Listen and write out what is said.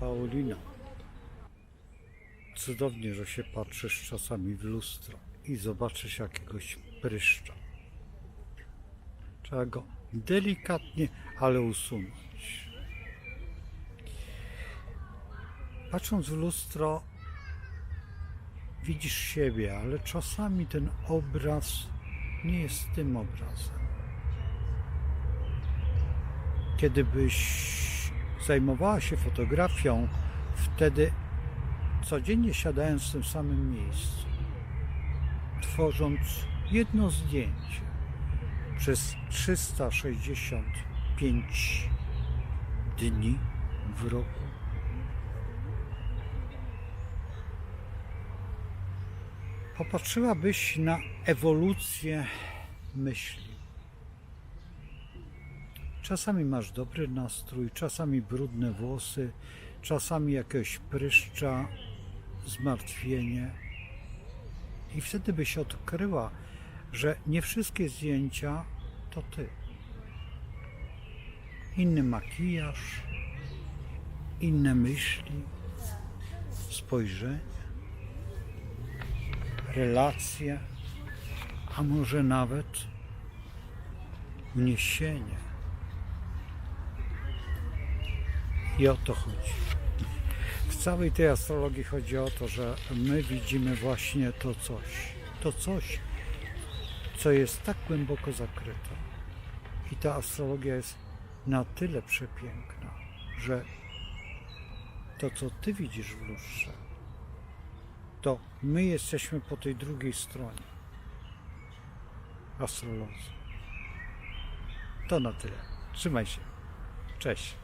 Paulina. Cudownie, że się patrzysz czasami w lustro i zobaczysz jakiegoś pryszcza. Trzeba go delikatnie, ale usunąć. Patrząc w lustro, widzisz siebie, ale czasami ten obraz nie jest tym obrazem. Kiedy byś zajmowała się fotografią, wtedy codziennie siadając w tym samym miejscu, tworząc jedno zdjęcie przez 365 dni w roku, popatrzyłabyś na ewolucję myśli. Czasami masz dobry nastrój, czasami brudne włosy, czasami jakiegoś pryszcza, zmartwienie. I wtedy byś odkryła, że nie wszystkie zdjęcia to ty. Inny makijaż, inne myśli, spojrzenie, relacje, a może nawet uniesienie. I o to chodzi. W całej tej astrologii chodzi o to, że my widzimy właśnie to coś. To coś, co jest tak głęboko zakryte. I ta astrologia jest na tyle przepiękna, że to, co ty widzisz w lustrze, to my jesteśmy po tej drugiej stronie. Astrologii. To na tyle. Trzymaj się. Cześć.